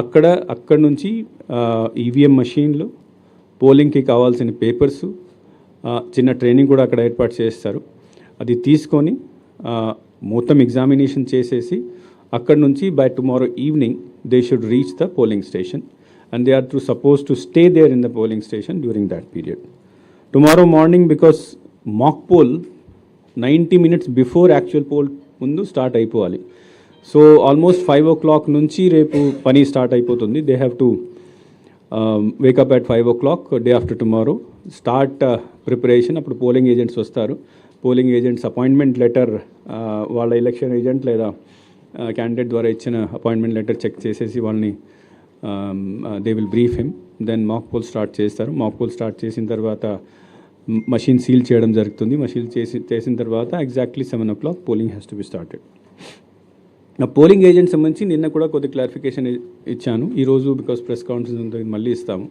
అక్కడ అక్కడ నుంచి ఈవీఎం మషిన్లు పోలింగ్కి కావాల్సిన పేపర్స్ చిన్న ట్రైనింగ్ కూడా అక్కడ ఏర్పాటు చేస్తారు. అది తీసుకొని మొత్తం ఎగ్జామినేషన్ చేసేసి అక్కడ నుంచి by tomorrow evening they should reach the polling station and they are to suppose to stay there in the polling station during that period tomorrow morning because mock poll ninety minutes before actual poll ముందు start అయిపోవాలి. So almost five o'clock నుంచి రేపు పని start అయిపోతుంది. They have to wake up at five o'clock day after tomorrow start preparation అప్పుడు polling agents వస్తారు. Polling agents appointment letter వాళ్ళ election agent లేదా క్యాండిడేట్ ద్వారా ఇచ్చిన అపాయింట్మెంట్ లెటర్ చెక్ చేసేసి వాళ్ళని they will brief him then mock poll start చేస్తారు. Mock poll start చేసిన తర్వాత మషిన్ సీల్ చేయడం జరుగుతుంది. మషీన్ చేసి చేసిన తర్వాత exactly seven o'clock polling has to be started polling agent సంబంధించి నిన్న కూడా కొద్ది క్లారిఫికేషన్ ఇచ్చాను. ఈరోజు బికాస్ ప్రెస్ కాన్ఫరెన్స్ ఉంటుంది మళ్ళీ ఇస్తాము.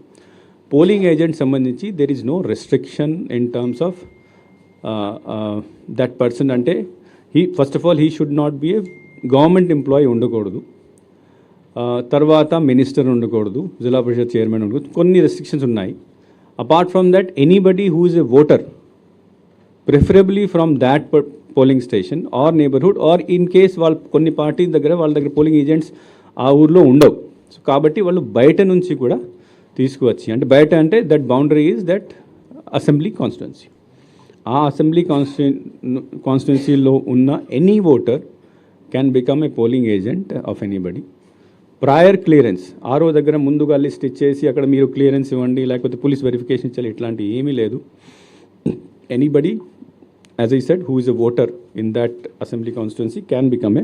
పోలింగ్ ఏజెంట్ సంబంధించి there is no restriction in terms of that person అంటే he first of all he should not be a government employee ఉండకూడదు. Uh, తర్వాత మినిస్టర్ ఉండకూడదు జిల్లా పరిషత్ చైర్మన్ ఉండకూడదు. కొన్ని రెస్ట్రిక్షన్స్ ఉన్నాయి. Apart from that anybody who is a voter preferably from that polling station or neighbourhood or in case వాళ్ళ కొన్ని party దగ్గర వాళ్ళ దగ్గర పోలింగ్ ఏజెంట్స్ ఆ ఊర్లో ఉండవు. సో కాబట్టి వాళ్ళు బయట నుంచి కూడా తీసుకువచ్చి అంటే బయట అంటే that boundary is that assembly constituency ఆ అసెంబ్లీ కాన్స్టిట్యూ కాన్స్టిట్యున్సీలో ఉన్న any voter can become a polling agent of anybody prior clearance RO దగ్గర ముందుగా లిస్ట్ ఇచ్చేసి అక్కడ మీరు క్లియరెన్స్ ఇవ్వండి లేకపోతే పోలీస్ వెరిఫికేషన్ ఇచ్చాలి ఇట్లాంటివి ఏమీ లేదు. Anybody as I said, who is a voter in that assembly constituency can become a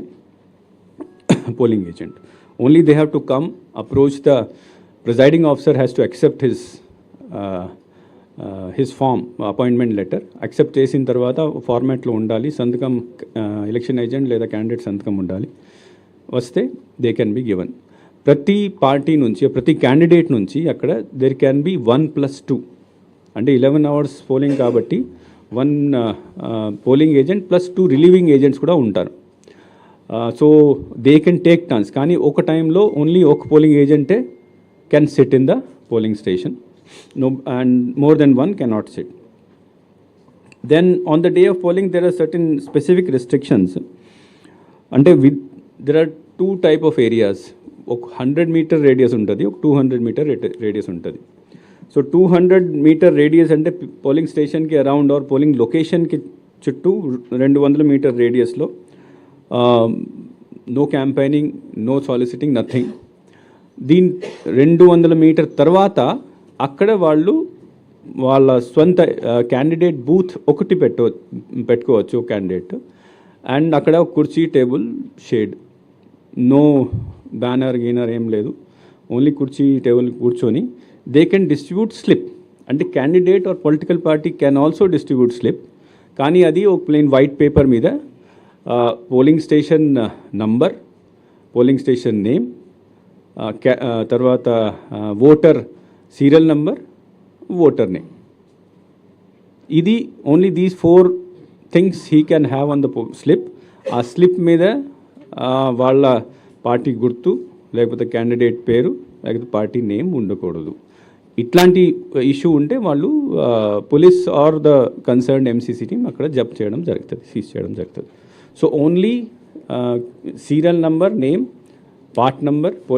polling agent. Only they have to come, approach the presiding officer has to accept his uh, uh, his form appointment letter accept చేసిన తర్వాత ఫార్మాట్లో ఉండాలి సంతకం uh, election agent లేదా candidate సంతకం ఉండాలి. వస్తే they can be given ప్రతి పార్టీ నుంచి ప్రతి క్యాండిడేట్ నుంచి అక్కడ there can be one plus two అంటే ఇలెవెన్ అవర్స్ పోలింగ్ కాబట్టి one polling agent plus two relieving agents కూడా ఉంటారు. So they can take turns కానీ ఒక టైంలో ఓన్లీ ఒక polling ఏజెంటే can sit in the polling station no and more than one can not sit then on the day of polling there are certain specific restrictions అంటే with there are two type of areas ఒక hundred metre radius ఉంటుంది ఒక two hundred metre radius ఉంటుంది. So two hundred meter radius అంటే polling స్టేషన్కి around or polling లొకేషన్కి చుట్టూ రెండు వందల metre రేడియస్లో no campaigning no soliciting nothing దీని రెండు వందల మీటర్ తర్వాత అక్కడ వాళ్ళు వాళ్ళ సొంత క్యాండిడేట్ బూత్ ఒకటి పెట్ట పెట్టుకోవచ్చు క్యాండిడేట్ అండ్ అక్కడ కుర్చీ టేబుల్ షేడ్. నో బ్యానర్ గీనర్ ఏం లేదు. ఓన్లీ కుర్చీ టేబుల్ కూర్చొని దే కెన్ డిస్ట్రిబ్యూట్ స్లిప్ అంటే candidate or political party can also distribute slip కానీ అది ఒక ప్లెయిన్ వైట్ పేపర్ మీద polling station number polling station name తర్వాత voter serial number voter name ఇది only these four things he can have on the slip ఆ slip మీద వాళ్ళ party గుర్తు లేకపోతే క్యాండిడేట్ పేరు లేకపోతే పార్టీ నేమ్ ఉండకూడదు ఇట్లాంటి ఇష్యూ ఉంటే వాళ్ళు police or the concern MCC team అక్కడ జప్ చేయడం జరుగుతుంది సీజ్ చేయడం జరుగుతుంది. So only serial number name part number